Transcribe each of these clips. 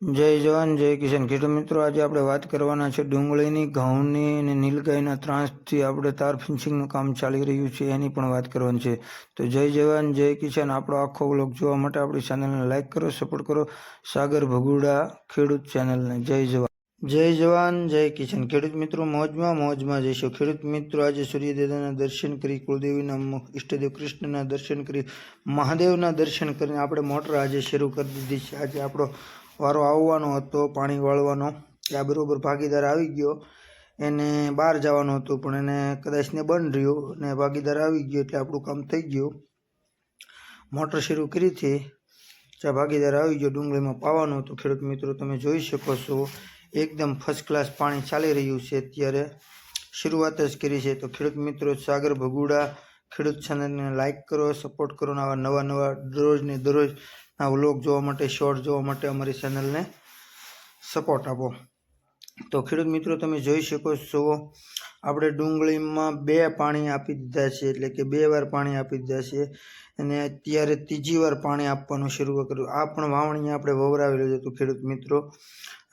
જય જવાન, જય કિશન ખેડૂત મિત્રો, આજે આપણે વાત કરવાના છે ડુંગળીની, ઘઉંની અને નીલગાયના ત્રાસથી આપણે તાર ફિન્સિંગનું કામ ચાલી રહ્યું છે, એની પણ વાત કરવાની છે. તો જય જવાન, જય કિશન આપણો આખો વ્લોગ જોવા માટે આપણી ચેનલને લાઇક કરો સપોર્ટ કરો. સાગર ભગુડા ખેડૂત ચેનલને જય જવાન. જય જવાન, જય કિશન ખેડૂત મિત્રો, મોજમાં મોજમાં જઈશું. ખેડૂત મિત્રો, આજે સૂર્યદેવના દર્શન કરી, કુળદેવીના ઈષ્ટદેવ કૃષ્ણના દર્શન કરી, મહાદેવના દર્શન કરીને આપણે મોટર આજે શરૂ કરી દીધી છે. આજે આપણો વારો આવવાનો હતો, પાણી વાળવાનો. આ બરાબર ભાગીદાર આવી ગયો. એને બહાર જવાનું હતું, પણ એને કદાચ ને બંધ રહ્યું અને ભાગીદાર આવી ગયો એટલે આપણું કામ થઈ ગયું. મોટર શરૂ કરી હતી. જ્યાં ભાગીદાર આવી ગયો, ડુંગળીમાં પાવાનું હતું. ખેડૂત મિત્રો, તમે જોઈ શકો છો, એકદમ ફર્સ્ટ ક્લાસ પાણી ચાલી રહ્યું છે અત્યારે. શરૂઆત જ કરી છે. તો ખેડૂત મિત્રો, સાગર ભગુડા, ખેડૂત ચેનલને લાઈક કરો સપોર્ટ કરો આવા નવા નવા દરરોજ ને દરરોજ આ વ્લોગ જોવા માટે, શોર્ટ જોવા માટે અમારી ચેનલને સપોર્ટ આપો. તો ખેડૂત મિત્રો, તમે જોઈ શકો છો, આપણે ડુંગળીમાં બે પાણી આપી દીધા છે, એટલે કે બે વાર પાણી આપી દીધા છે, અને અત્યારે ત્રીજી વાર પાણી આપવાનું શરૂ કર્યું. આ પણ વાવણી આપણે વવરાવેલું હતું ખેડૂત મિત્રો,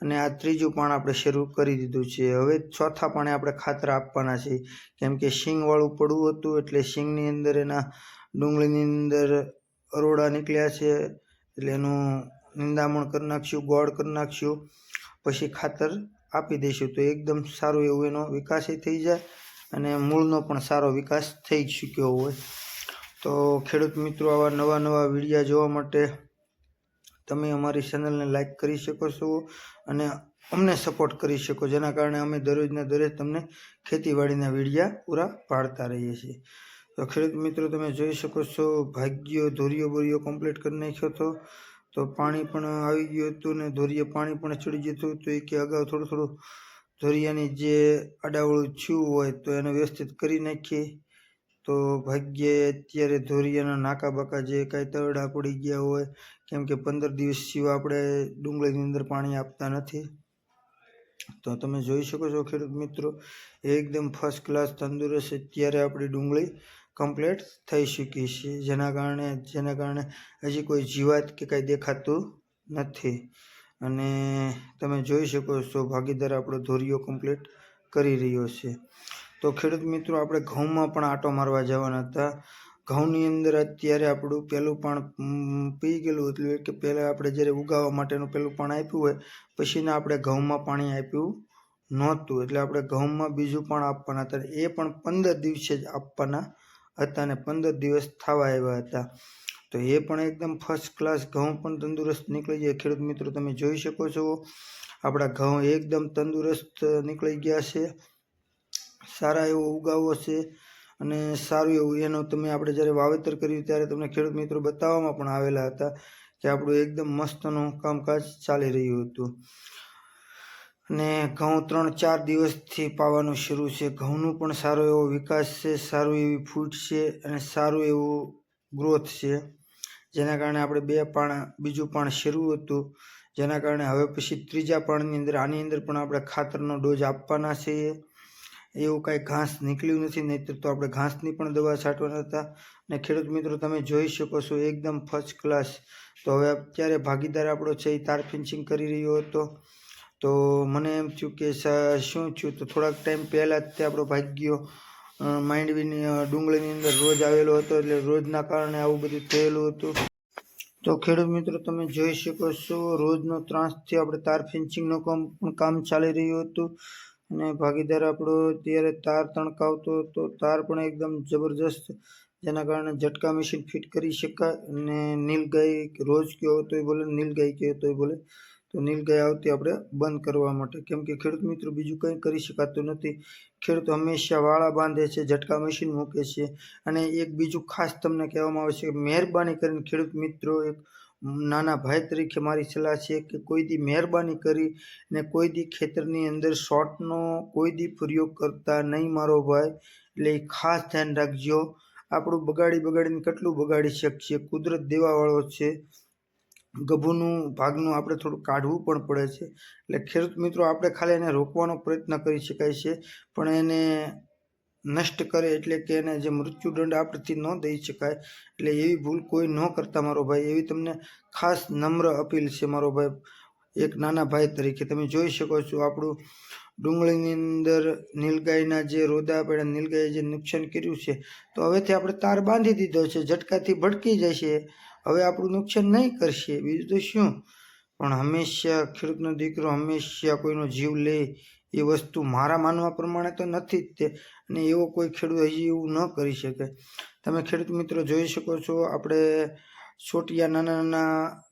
અને આ ત્રીજું પાણી આપણે શરૂ કરી દીધું છે. હવે ચોથા પાણે આપણે ખાતર આપવાના છે. કેમ કે શીંગવાળું પડવું હતું, એટલે શીંગની અંદર એના ડુંગળીની અંદર અરોડા નીકળ્યા છે એટલે એનું નિંદામણ કરી નાખશું ગોળ કરી નાખશું પછી ખાતર આપી દઈશું. તો એકદમ સારું એવું એનો વિકાસ થઈ જાય અને મૂળનો પણ સારો વિકાસ થઈ ચૂક્યો હોય. તો ખેડૂત મિત્રો, આવા નવા નવા વિડીયા જોવા માટે તમે અમારી ચેનલને લાઈક કરી શકો છો અને અમને સપોર્ટ કરી શકો, જેના કારણે અમે દરરોજના દરરોજ તમને ખેતીવાડીના વિડીયા પૂરા પાડતા રહીએ છીએ. તો ખેડૂત મિત્રો તમે જોઈ શકો છો, ભાગ્યો ધોરિયો બોરિયો કમ્પ્લીટ કરી નાખ્યો હતો. તો પાણી પણ આવી ગયું હતું ને ધોરીએ પાણી પણ ચડી ગયું હતું. તો એ કે અગાઉ થોડું થોડું ધોરિયાની જે આડાવળું થયું હોય તો એને વ્યવસ્થિત કરી નાખીએ. તો ભાગ્યે અત્યારે ધોરિયાના નાકા બાકા જે કાંઈ તરડા પડી ગયા હોય, કેમ કે પંદર દિવસ સિવાય આપણે ડુંગળીની અંદર પાણી આપતા નથી. તો તમે જોઈ શકો છો ખેડૂત મિત્રો એકદમ ફર્સ્ટ ક્લાસ તંદુરસ્ત અત્યારે આપણી ડુંગળી કમ્પ્લીટ થઈ ચૂકી છે. જેના કારણે જેના કારણે હજી કોઈ જીવાત કે કાંઈ દેખાતું નથી. અને તમે જોઈ શકો છો, ભાગીદાર આપણો ધોરીઓ કમ્પ્લીટ કરી રહ્યો છે. તો ખેડૂત મિત્રો, આપણે ઘઉંમાં પણ આટો મારવા જવાના હતા. ઘઉંની અંદર અત્યારે આપણું પહેલું પણ પી ગયેલું એટલે કે પહેલાં આપણે જ્યારે ઉગાવવા માટેનું પહેલું પણ આપ્યું હોય, પછીના આપણે ઘઉંમાં પાણી આપ્યું નહોતું. એટલે આપણે ઘઉંમાં બીજું પણ આપવાના હતા. એ પણ પંદર દિવસે જ આપવાના હતા અને પંદર દિવસ થવા આવ્યા હતા. તો એ પણ એકદમ ફર્સ્ટ ક્લાસ ઘઉં પણ તંદુરસ્ત નીકળી જાય ખેડૂત મિત્રો, તમે જોઈ શકો છો, આપણા ઘઉં એકદમ તંદુરસ્ત નીકળી ગયા છે. સારા એવો ઉગાવો છે અને સારું એવું. એનું તમે આપણે જ્યારે વાવેતર કર્યું ત્યારે તમને ખેડૂત મિત્રો બતાવવામાં પણ આવેલા હતા કે આપણું એકદમ મસ્તનું કામકાજ ચાલી રહ્યું હતું. અને ઘઉં ત્રણ ચાર દિવસથી પાવાનું શરૂ છે. ઘઉંનું પણ સારો એવો વિકાસ છે, સારું એવી ફૂટ છે અને સારું એવું ગ્રોથ છે. જેના કારણે આપણે બે પાણ, બીજું પાણ શરૂ હતું, જેના કારણે હવે પછી ત્રીજા પાણની અંદર, આની અંદર પણ આપણે ખાતરનો ડોઝ આપવાના છીએ. એવું કાંઈ ઘાસ નીકળ્યું નથી, નહીંતર તો આપણે ઘાસની પણ દવા છાંટવાના હતા. અને ખેડૂત મિત્રો, તમે જોઈ શકો છો એકદમ ફર્સ્ટ ક્લાસ તો હવે અત્યારે ભાગીદાર આપણો છે એ તાર ફિનિશિંગ કરી રહ્યો હતો. તો મને એમ થયું કે શું થયું? તો થોડાક ટાઈમ પહેલાં જ તે આપણો ભાગ્યો માંડવીની ડુંગળીની અંદર રોજ આવેલો હતો એટલે રોજના કારણે આવું બધું થયેલું હતું. તો ખેડૂત મિત્રો, તમે જોઈ શકો છો, રોજનો ત્રાસથી આપણે તાર ફિન્સિંગનું કામ, પણ કામ ચાલી રહ્યું હતું. અને ભાગીદાર આપણો ત્યારે તાર તણકાવતો હતો. તાર પણ એકદમ જબરજસ્ત, જેના કારણે ઝટકા મશીન ફિટ કરી શકાય. અને નીલગાય રોજ કયો તોય બોલે, નીલગાય કયો તોય બોલે. તો નીલગાય આવતી આપણે બંધ કરવા માટે. કેમ કે ખેડૂત મિત્રો બીજું કંઈ કરી શકાતું નથી. ખેડૂત હંમેશા વાળા બાંધે છે, ઝટકા મશીન મૂકે છે. અને એક બીજું ખાસ તમને કહેવામાં આવે છે કે મહેરબાની કરીને ખેડૂત મિત્રો, એક નાના ભાઈ તરીકે મારી સલાહ છે કે કોઈ દી મહેરબાની કરી ને કોઈ દી ખેતરની અંદર શોર્ટનો કોઈ દી પ્રયોગ કરતા નહીં મારો ભાઈ. એટલે એ ખાસ ધ્યાન રાખજો. આપણું બગાડી બગાડીને કેટલું બગાડી શકીએ? કુદરત દેવાવાળો છે. ગભુનું ભાગનું આપણે થોડું કાઢવું પણ પડે છે. એટલે ખેડૂત મિત્રો, આપણે ખાલી એને રોકવાનો પ્રયત્ન કરી શકાય છે, પણ એને નષ્ટ કરે એટલે કે એને જે મૃત્યુદંડ આપણેથી ન દઈ શકાય, એટલે એવી ભૂલ કોઈ ન કરતા મારો ભાઈ. એવી તમને ખાસ નમ્ર અપીલ છે મારો ભાઈ. એક નાના ભાઈ તરીકે તમે જોઈ શકો છો આપણું ડુંગળીની અંદર નીલગાયના જે રોદા પડ્યા, નીલગાયે જે નુકસાન કર્યું છે, તો હવેથી આપણે તાર બાંધી દીધો છે, ઝટકાથી ભટકી જશે. હવે આપણું નુકસાન નહીં કરશે. બીજું તો શું? પણ હંમેશા ખેડૂતનો દીકરો હંમેશા કોઈનો જીવ લે એ વસ્તુ મારા માનવા પ્રમાણે તો નથી જ તે. અને એવો કોઈ ખેડૂત હજી એવું ન કરી શકે. તમે ખેડૂત મિત્રો જોઈ શકો છો, આપણે છોટિયા નાના નાના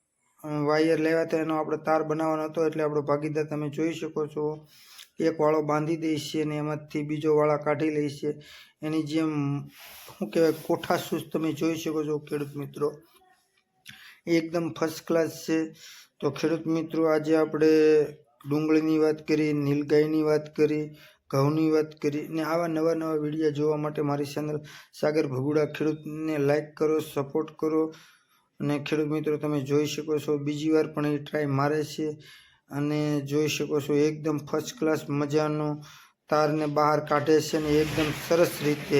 વાયર લેવા હતા એનો આપણે તાર બનાવવાનો હતો, એટલે આપણો ભાગીદાર તમે જોઈ શકો છો. એક વાળો બાંધી દે છે અને એમાંથી બીજો વાળા કાઢી લે છે. એની જેમ, શું કહેવાય કોઠાસૂઝ તમે જોઈ શકો છો ખેડૂત મિત્રો. એકદમ ફર્સ્ટ ક્લાસ છે. તો ખેડૂત મિત્રો, આજે આપણે ડુંગળીની વાત કરી, નીલગાયની વાત કરી, ઘઉંની વાત કરી ને આવા નવા નવા વીડિયો જોવા માટે મારી ચેનલ સાગર ભગુડા ખેડૂતને લાઇક કરો સપોર્ટ કરો. અને ખેડૂત મિત્રો, તમે જોઈ શકો છો, બીજી વાર પણ એ ટ્રાય મારે છે. અને જોઈ શકો છો, એકદમ ફર્સ્ટ ક્લાસ મજાનો તારને બહાર કાઢે છે ને એકદમ સરસ રીતે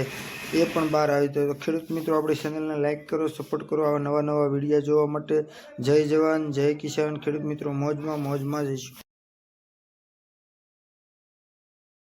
એ પણ બહાર આવી તો ખેડૂત મિત્રો, આપણી ચેનલને લાઇક કરો સપોર્ટ કરો આવા નવા નવા વીડિયો જોવા માટે. જય જવાન, જય કિસાન. ખેડૂત મિત્રો, મોજમાં મોજમાં જઈશું.